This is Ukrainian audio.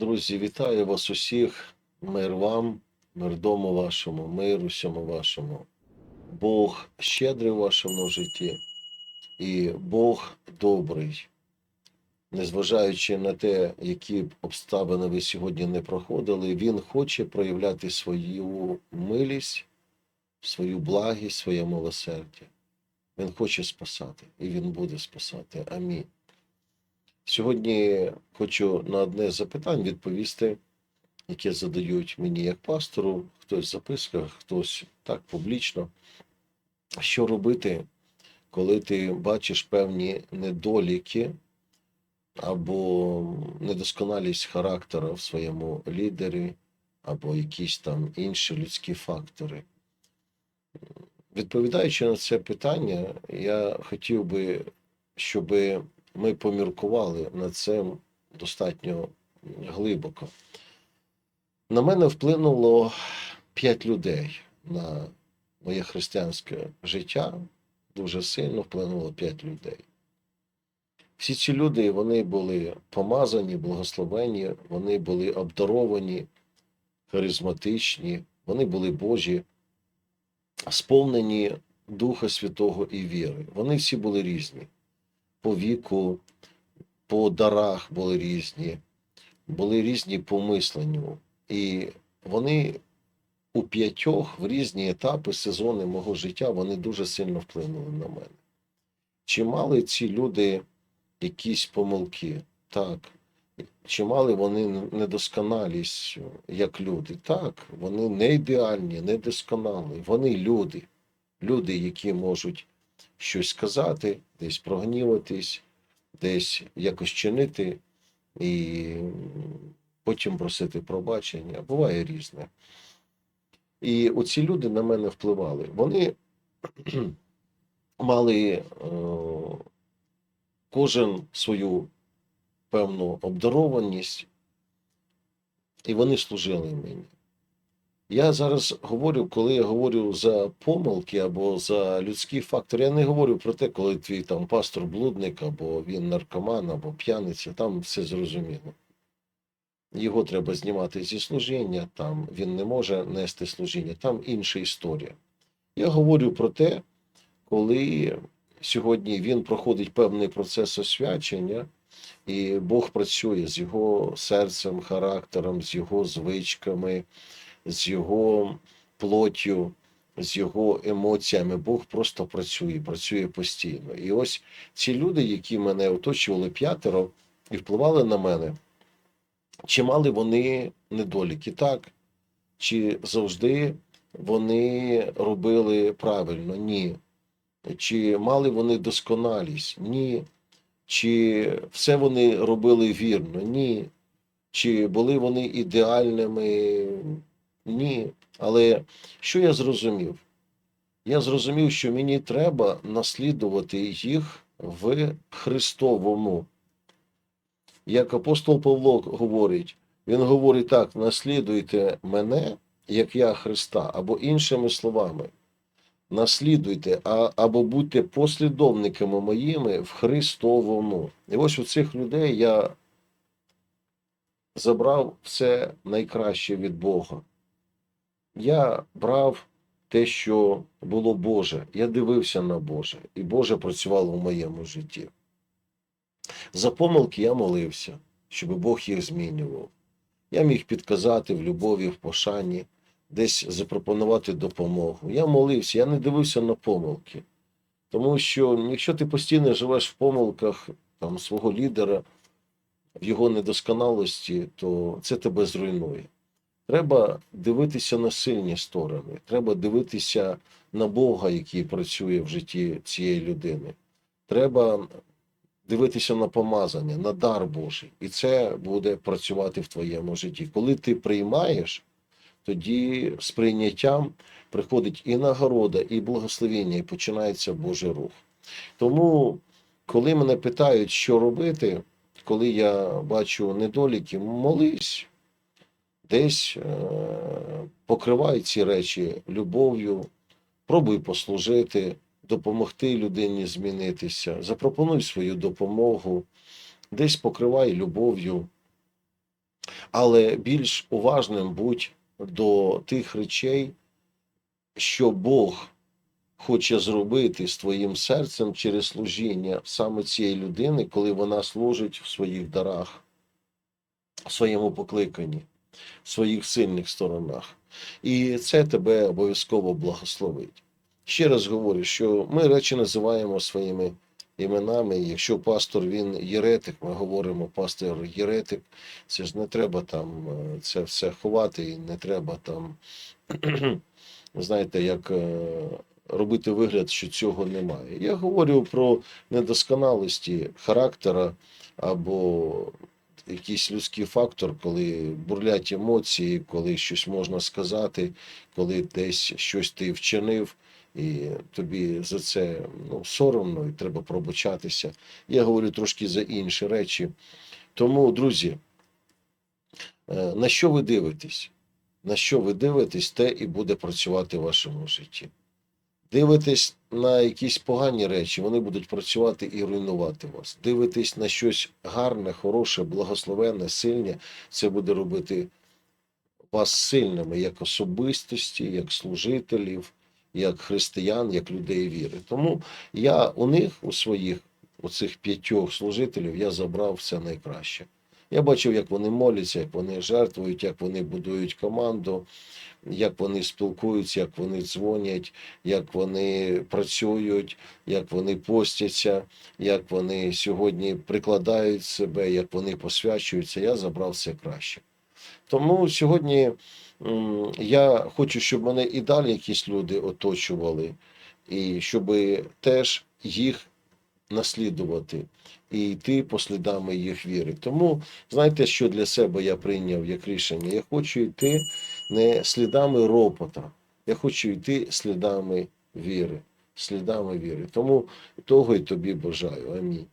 Друзі, вітаю вас усіх. Мир вам, мир дому вашому, мир усьому вашому. Бог щедрий у вашому житті, і Бог добрий. Незважаючи на те, які б обставини ви сьогодні не проходили, Він хоче проявляти свою милість, свою благість, своє милосердя. Він хоче спасати, і Він буде спасати. Амінь. Сьогодні хочу на одне з запитань відповісти, яке задають мені як пастору, хтось в записках, хтось так публічно. Що робити, коли ти бачиш певні недоліки або недосконалість характера в своєму лідері, або якісь там інші людські фактори? Відповідаючи на це питання, я хотів би, щоб ми поміркували над цим достатньо глибоко. На мене вплинуло п'ять людей на моє християнське життя. Дуже сильно вплинуло п'ять людей. Всі ці люди вони були помазані, благословені, вони були обдаровані, харизматичні, вони були Божі, сповнені Духа Святого і віри. Вони всі були різні по віку, по дарах були різні, були різні по мисленню. І вони у п'ятьох в різні етапи, сезони мого життя вони дуже сильно вплинули на мене. Чи мали ці люди якісь помилки? Так. Чи мали вони недосконалість як люди? Так, вони не ідеальні, не досконалі. Вони люди. Люди, які можуть щось сказати, десь прогніватись, десь якось чинити і потім просити пробачення. Буває різне. І оці люди на мене впливали. Вони мали е, кожен свою певну обдарованість, і вони служили мені. Я зараз говорю, коли я говорю за помилки або за людський фактор, я не говорю про те, коли твій там пастор блудник, або він наркоман, або п'яниця, там все зрозуміло. Його треба знімати зі служіння, там він не може нести служіння, там інша історія. Я говорю про те, коли сьогодні він проходить певний процес освячення, і Бог працює з його серцем, характером, з його звичками з його плоттю, з його емоціями. Бог просто працює, працює постійно. І ось ці люди, які мене оточували п'ятеро і впливали на мене, чи мали вони недоліки? Так? Чи завжди вони робили правильно? Ні. Чи мали вони досконалість? Ні. Чи все вони робили вірно? Ні. Чи були вони ідеальними? Ні. Але що я зрозумів? Я зрозумів, що мені треба наслідувати їх в Христовому. Як апостол Павло говорить, він говорить так: наслідуйте мене, як я Христа, або іншими словами, наслідуйте, а, або будьте послідовниками моїми в Христовому. І ось у цих людей я забрав все найкраще від Бога. Я брав те, що було Боже. Я дивився на Боже, і Боже працювало в моєму житті. За помилки я молився, щоб Бог їх змінював. Я міг підказати в любові, в пошані, десь запропонувати допомогу. Я молився, я не дивився на помилки. Тому що якщо ти постійно живеш в помилках там, свого лідера, в його недосконалості, то це тебе зруйнує. Треба дивитися на сильні сторони, треба дивитися на Бога, який працює в житті цієї людини. Треба дивитися на помазання, на дар Божий. І це буде працювати в твоєму житті. Коли ти приймаєш, тоді з прийняттям приходить і нагорода, і благословення, і починається Божий рух. Тому, коли мене питають, що робити, коли я бачу недоліки, молись десь е, покривай ці речі любов'ю, пробуй послужити, допомогти людині змінитися, запропонуй свою допомогу, десь покривай любов'ю. Але більш уважним будь до тих речей, що Бог хоче зробити з твоїм серцем через служіння саме цієї людини, коли вона служить в своїх дарах, в своєму покликанні, в своїх сильних сторонах. І це тебе обов'язково благословить. Ще раз говорю, що ми речі називаємо своїми іменами. Якщо пастор він єретик, ми говоримо пастор єретик, це ж не треба там е, це все ховати, і не треба там, знаєте, як е, робити вигляд, що цього немає. Я говорю про недосконалості характера або якийсь людський фактор, коли бурлять емоції, коли щось можна сказати, коли десь щось ти вчинив. І тобі за це ну, соромно, і треба пробачатися. Я говорю трошки за інші речі. Тому, друзі, е, на що ви дивитесь? На що ви дивитесь, те і буде працювати в вашому житті. Дивитесь на якісь погані речі, вони будуть працювати і руйнувати вас. Дивитесь на щось гарне, хороше, благословенне, сильне, це буде робити вас сильними як особистості, як служителів, як християн, як людей віри. Тому я у них, у своїх, у цих п'ятьох служителів, я забрав все найкраще. Я бачив, як вони моляться, як вони жертвують, як вони будують команду, як вони спілкуються, як вони дзвонять, як вони працюють, як вони постяться, як вони сьогодні прикладають себе, як вони посвячуються. Я забрав все краще. Тому сьогодні я хочу, щоб мене і далі якісь люди оточували, і щоб теж їх наслідувати і йти по слідами їх віри. Тому знаєте, що для себе я прийняв як рішення? Я хочу йти не слідами ропота, я хочу йти слідами віри. Слідами віри. Тому того й тобі бажаю. Амінь.